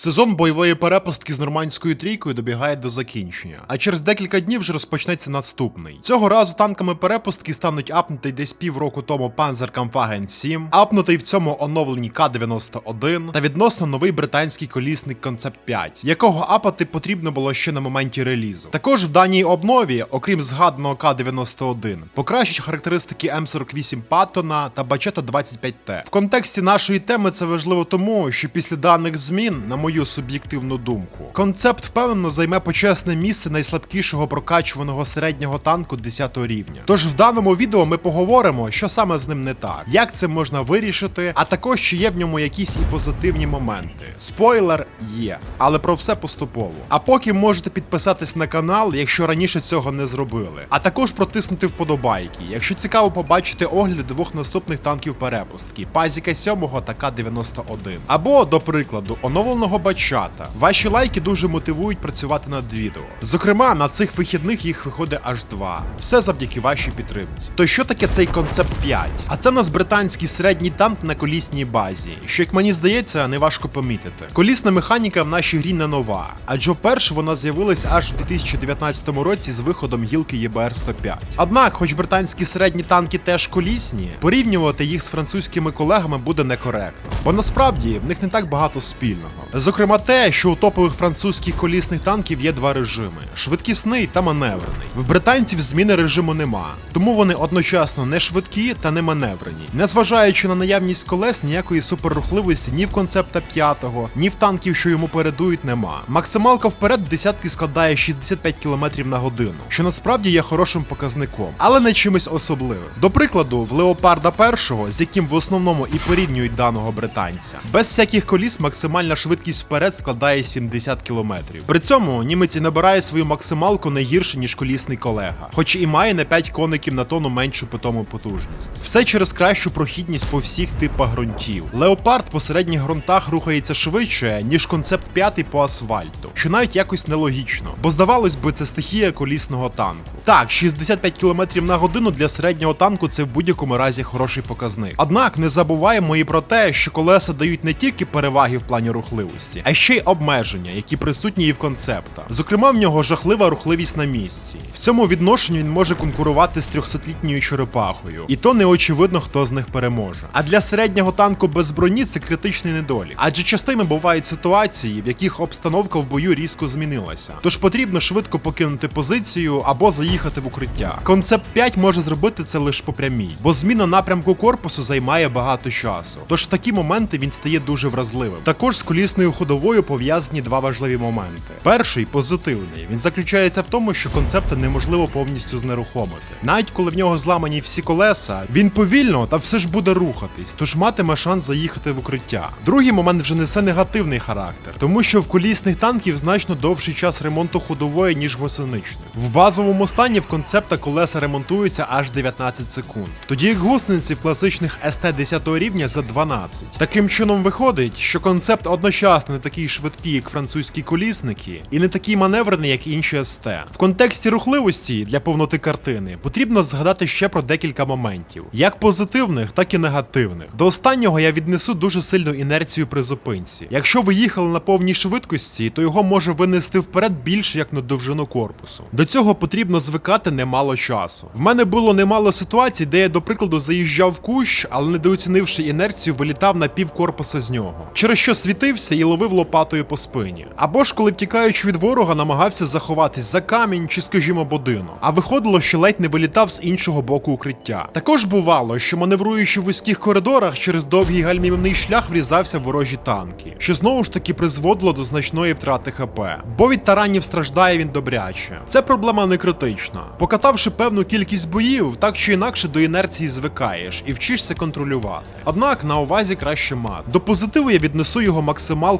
Сезон бойової перепустки з нормандською трійкою добігає до закінчення, а через декілька днів вже розпочнеться наступний. Цього разу танками перепустки стануть апнутий десь півроку тому Panzerkampfwagen 7, апнутий в цьому оновленій К-91 та відносно новий британський колісник Concept 5, якого апати потрібно було ще на моменті релізу. Також в даній обнові, окрім згаданого К-91, покращать характеристики М48 Паттона та Бачета 25Т. В контексті нашої теми це важливо тому, що після даних змін, на мою суб'єктивну думку, концепт впевнено займе почесне місце найслабкішого прокачуваного середнього танку 10 рівня. Тож в даному відео ми поговоримо, що саме з ним не так, як це можна вирішити, а також чи є в ньому якісь і позитивні моменти. Спойлер є, але про все поступово. А поки можете підписатись на канал, якщо раніше цього не зробили, а також протиснути вподобайки, якщо цікаво побачити огляди двох наступних танків перепустки Пазіка 7 та К-91. Або, до прикладу, оновленого бачата. Ваші лайки дуже мотивують працювати над відео. Зокрема, на цих вихідних їх виходить аж два. Все завдяки вашій підтримці. То що таке цей концепт 5? А це у нас британський середній танк на колісній базі, що, як мені здається, неважко помітити. Колісна механіка в нашій грі не нова, адже вперше вона з'явилась аж в 2019 році з виходом гілки ЄБР 105. Однак, хоч британські середні танки теж колісні, порівнювати їх з французькими колегами буде некоректно, бо насправді в них не так багато спільного. Зокрема, те, що у топових французьких колісних танків є два режими: швидкісний та маневрений. В британців зміни режиму нема, тому вони одночасно не швидкі та не маневрені. Незважаючи на наявність колес, ніякої суперрухливості ні в концепта 5, ні в танків, що йому передують, нема. Максималка вперед десятки складає 65 км на годину, що насправді є хорошим показником, але не чимось особливим. До прикладу, в Леопарда 1, з яким в основному і порівнюють даного британця, без всяких коліс максимальна швидкість вперед складає 70 км. При цьому німець і набирає свою максималку не гірше, ніж колісний колега, хоч і має на 5 коників на тонну меншу питому потужність. Все через кращу прохідність по всіх типах ґрунтів. Леопард по середніх ґрунтах рухається швидше, ніж концепт 5 по асфальту, що навіть якось нелогічно, бо здавалось би, це стихія колісного танку. Так, 65 км на годину для середнього танку це в будь-якому разі хороший показник. Однак не забуваємо і про те, що колеса дають не тільки переваги в плані рухливості, а ще й обмеження, які присутні і в концепта. Зокрема, в нього жахлива рухливість на місці. В цьому відношенні він може конкурувати з 300-літньою черепахою, і то не очевидно, хто з них переможе. А для середнього танку без броні це критичний недолік. Адже частими бувають ситуації, в яких обстановка в бою різко змінилася. Тож потрібно швидко покинути позицію або заїхати в укриття. Концепт 5 може зробити це лише по прямій, бо зміна напрямку корпусу займає багато часу. Тож в такі моменти він стає дуже вразливим. Також з колісною ходовою пов'язані два важливі моменти. Перший позитивний. Він заключається в тому, що концепта неможливо повністю знерухомити. Навіть коли в нього зламані всі колеса, він повільно та все ж буде рухатись, тож матиме шанс заїхати в укриття. Другий момент вже несе негативний характер, тому що в колісних танків значно довший час ремонту ходової, ніж в осиничних. В базовому стані в концепта колеса ремонтуються аж 19 секунд, тоді як гусениці в класичних СТ 10 рівня за 12. Таким чином виходить, що концепт одночасно не такий швидкий, як французькі колісники, і не такий маневрений, як інші СТ. В контексті рухливості для повноти картини потрібно згадати ще про декілька моментів, як позитивних, так і негативних. До останнього я віднесу дуже сильну інерцію при зупинці. Якщо ви їхали на повній швидкості, то його може винести вперед більше як на довжину корпусу. До цього потрібно звикати немало часу. В мене було немало ситуацій, де я, до прикладу, заїжджав в кущ, але недооцінивши інерцію, вилітав на пів корпуса з нього, через що світився і ловив лопатою по спині. Або ж коли втікаючи від ворога, намагався заховатись за камінь чи, скажімо, будинок. А виходило, що ледь не вилітав з іншого боку укриття. Також бувало, що маневруючи в вузьких коридорах через довгий гальмівний шлях врізався в ворожі танки, що знову ж таки призводило до значної втрати ХП. Бо від таранів страждає він добряче. Це проблема не критична. Покатавши певну кількість боїв, так чи інакше до інерції звикаєш і вчишся контролювати. Однак на увазі краще мат. До позитиву я віднесу його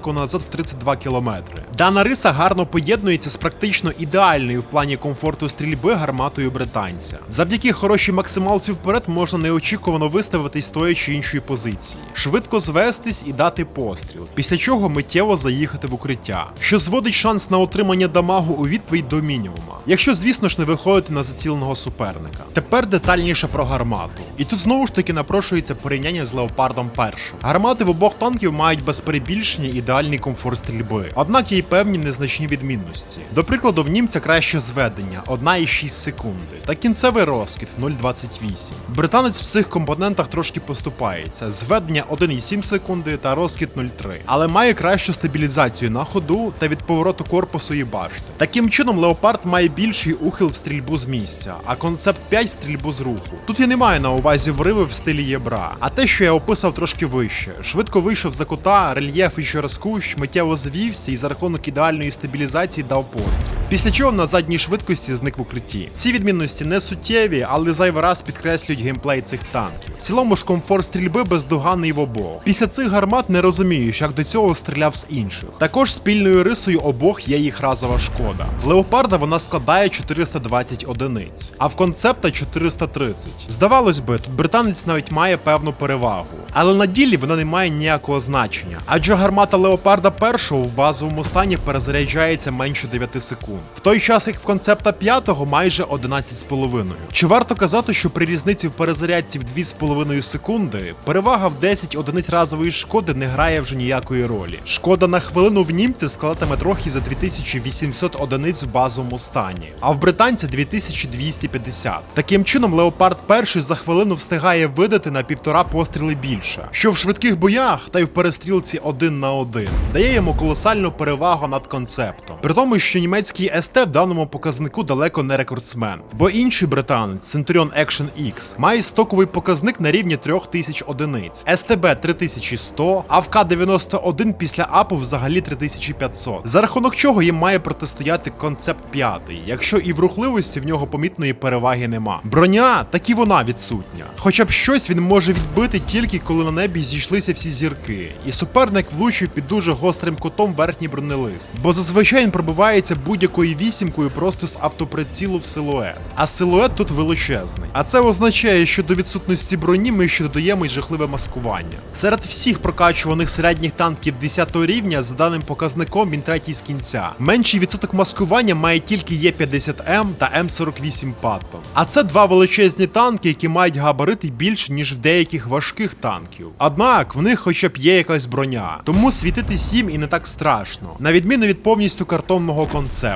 максималку назад в 32 км. Дана риса гарно поєднується з практично ідеальною в плані комфорту стрільби гарматою британця. Завдяки хорошій максималці вперед можна неочікувано виставитись з тої чи іншої позиції, швидко звестись і дати постріл, після чого миттєво заїхати в укриття, що зводить шанс на отримання дамагу у відповідь до мінімума. Якщо, звісно ж, не виходити на заціленого суперника. Тепер детальніше про гармату. І тут знову ж таки напрошується порівняння з леопардом першим. Гармати в обох танків мають без перебільшення ідеальну ідеальний комфорт стрільби. Однак є й певні незначні відмінності. До прикладу, в німця краще зведення 1,6 секунди та кінцевий розкид в 0,28. Британець в цих компонентах трошки поступається. Зведення 1,7 секунди та розкид 0,3. Але має кращу стабілізацію на ходу та від повороту корпусу і башти. Таким чином, Леопард має більший ухил в стрільбу з місця, а концепт 5 в стрільбу з руху. Тут я не маю на увазі вриви в стилі єбра, а те, що я описав трошки вище. Швидко вийшов за кута, рельєф і через кущ, миттєво звівся і за рахунок ідеальної стабілізації дав постріл. Після чого на задній швидкості зник в укритті. Ці відмінності не суттєві, але зайвий раз підкреслюють геймплей цих танків. В цілому ж комфорт стрільби бездоганний в обох. Після цих гармат не розумієш, як до цього стріляв з інших. Також спільною рисою обох є їх разова шкода. В леопарда вона складає 420 одиниць, а в концепта 430. Здавалось би, тут британець навіть має певну перевагу. Але на ділі вона не має ніякого значення, адже гармата леопарда першого в базовому стані перезаряджається менше 9 секунд. В той час, як в концепта 5-го майже 11,5. Чи варто казати, що при різниці в перезарядці в 2,5 секунди перевага в 10 одиниць разової шкоди не грає вже ніякої ролі. Шкода на хвилину в німці складатиме трохи за 2800 одиниць в базовому стані, а в британця 2250. Таким чином, Леопард перший за хвилину встигає видати на півтора постріли більше, що в швидких боях та й в перестрілці один на один дає йому колосальну перевагу над концептом. При тому, що німецький СТ в даному показнику далеко не рекордсмен, бо інший британець Centurion Action X має стоковий показник на рівні 3000 одиниць, СТБ 3100, а в К-91 після апу взагалі 3500. За рахунок чого їм має протистояти концепт 5, якщо і в рухливості в нього помітної переваги нема. Броня так і вона відсутня. Хоча б щось він може відбити тільки коли на небі зійшлися всі зірки, і суперник влучив під дуже гострим кутом верхній бронелист, бо зазвичай він пробивається будь-якою вісімкою просто з автоприцілу в силует. А силует тут величезний. А це означає, що до відсутності броні ми ще додаємо й жахливе маскування. Серед всіх прокачуваних середніх танків 10 рівня, за даним показником, він третій з кінця. Менший відсоток маскування має тільки Є50М та М48 Паттон. А це два величезні танки, які мають габарити більше, ніж в деяких важких танків. Однак в них хоча б є якась броня, тому світити 7 і не так страшно, на відміну від повністю картонного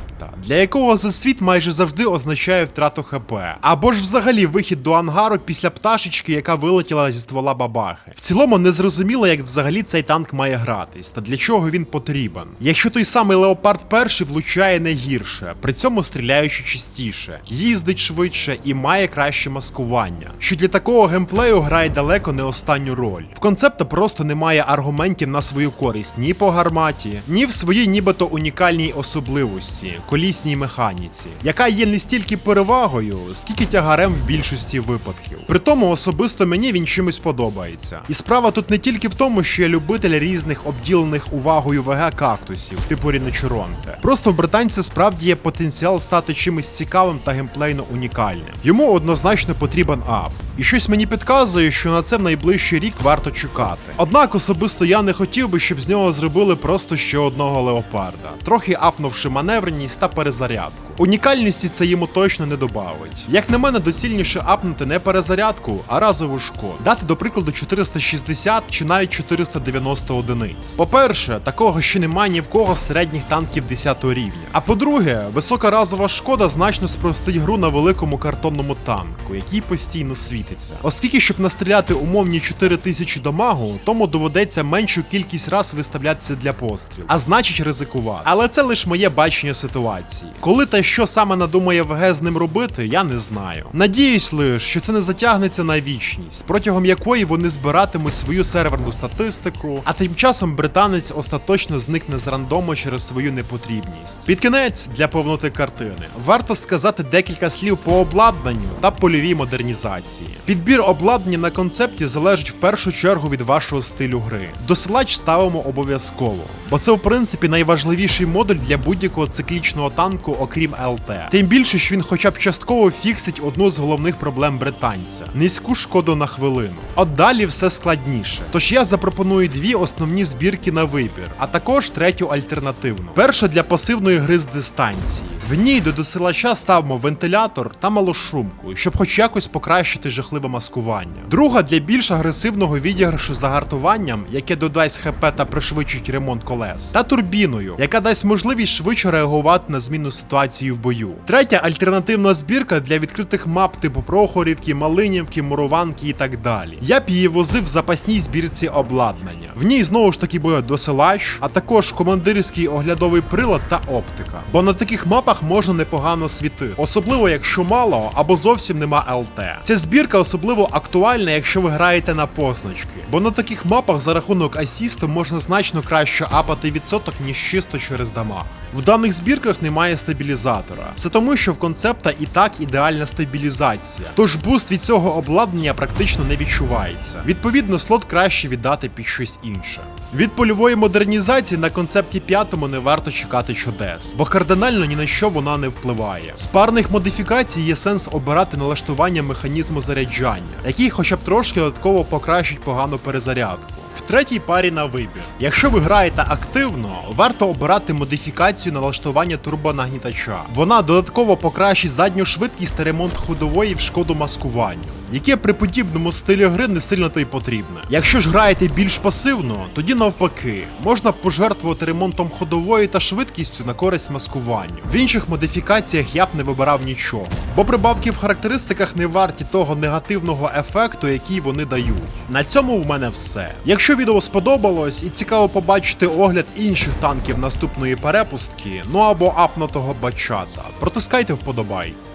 концепта, для якого засвіт майже завжди означає втрату ХП, або ж взагалі вихід до ангару після пташечки, яка вилетіла зі ствола бабахи. В цілому не зрозуміло, як взагалі цей танк має гратись, та для чого він потрібен. Якщо той самий Леопард перший влучає не гірше, при цьому стріляючи частіше, їздить швидше і має краще маскування, що для такого геймплею грає далеко не останню роль. В концепта просто немає аргументів на свою користь ні по гарматі, ні в своїй нібито унікальній особливості колісній механіці, яка є не стільки перевагою, скільки тягарем в більшості випадків. При тому особисто мені він чимось подобається. І справа тут не тільки в тому, що я любитель різних обділених увагою ВГ кактусів, типу Ріночуронте. Просто в британця справді є потенціал стати чимось цікавим та геймплейно унікальним. Йому однозначно потрібен ап. І щось мені підказує, що на це в найближчий рік варто чекати. Однак особисто я не хотів би, щоб з нього зробили просто ще одного леопарда, трохи апнувши маневреність та перезарядку. Унікальності це йому точно не добавить. Як на мене, доцільніше апнути не перезарядку, а разову шкоду. Дати, до прикладу, 460 чи навіть 490 одиниць. По-перше, такого ще немає ні в кого середніх танків 10 рівня. А по-друге, висока разова шкода значно спростить гру на великому картонному танку, який постійно світиться. Оскільки, щоб настріляти умовні 4000 дамагу, тому доведеться меншу кількість раз виставлятися для пострілу, а значить ризикувати. Але це лише моє бачення ситуації. Коли та що саме надумає ВГ з ним робити, я не знаю. Надіюсь лише, що це не затягнеться на вічність, протягом якої вони збиратимуть свою серверну статистику, а тим часом британець остаточно зникне з рандому через свою непотрібність. Під кінець для повноти картини варто сказати декілька слів по обладнанню та польовій модернізації. Підбір обладнання на концепті залежить в першу чергу від вашого стилю гри. Досилач ставимо обов'язково, бо це в принципі найважливіший модуль для будь-якого циклічного танку, окрім ЛТ. Тим більше, що він хоча б частково фіксить одну з головних проблем британця низьку шкоду на хвилину. От далі все складніше. Тож я запропоную дві основні збірки на вибір, а також третю альтернативну. Перша для пасивної гри з дистанції. В ній до досилача ставимо вентилятор та малошумку, щоб хоч якось покращити жахливе маскування. Друга для більш агресивного відіграшу з загартуванням, яке додасть ХП та пришвидшить ремонт колес, та турбіною, яка дасть можливість швидше реагувати на зміну ситуації в бою. Третя альтернативна збірка для відкритих мап типу Прохорівки, Малинівки, Мурованки і так далі. Я б її возив в запасній збірці обладнання. В ній знову ж таки буде досилач, а також командирський оглядовий прилад та оптика. Бо на таких мапах можна непогано світити, особливо якщо мало або зовсім нема ЛТ. Ця збірка особливо актуальна, якщо ви граєте на позначки, бо на таких мапах за рахунок асісту можна значно краще апати відсоток, ніж чисто через дамаг. В даних збірках немає стабілізатора. Це тому, що в концепта і так ідеальна стабілізація. Тож буст від цього обладнання практично не відчувається. Відповідно, слот краще віддати під щось інше. Від польової модернізації на концепті п'ятому не варто чекати чудес, бо кардинально ні на що вона не впливає. З парних модифікацій є сенс обирати налаштування механізму заряджання, який хоча б трошки додатково покращить погану перезарядку. В третій парі на вибір. Якщо ви граєте активно, варто обирати модифікацію налаштування турбонагнітача. Вона додатково покращить задню швидкість та ремонт ходової в шкоду маскуванню, яке при подібному стилі гри не сильно то й потрібне. Якщо ж граєте більш пасивно, тоді навпаки, можна пожертвувати ремонтом ходової та швидкістю на користь маскуванню. В інших модифікаціях я б не вибирав нічого, бо прибавки в характеристиках не варті того негативного ефекту, який вони дають. На цьому в мене все. Якщо відео сподобалось і цікаво побачити огляд інших танків наступної перепустки, ну або апнутого бачата, протискайте вподобайку.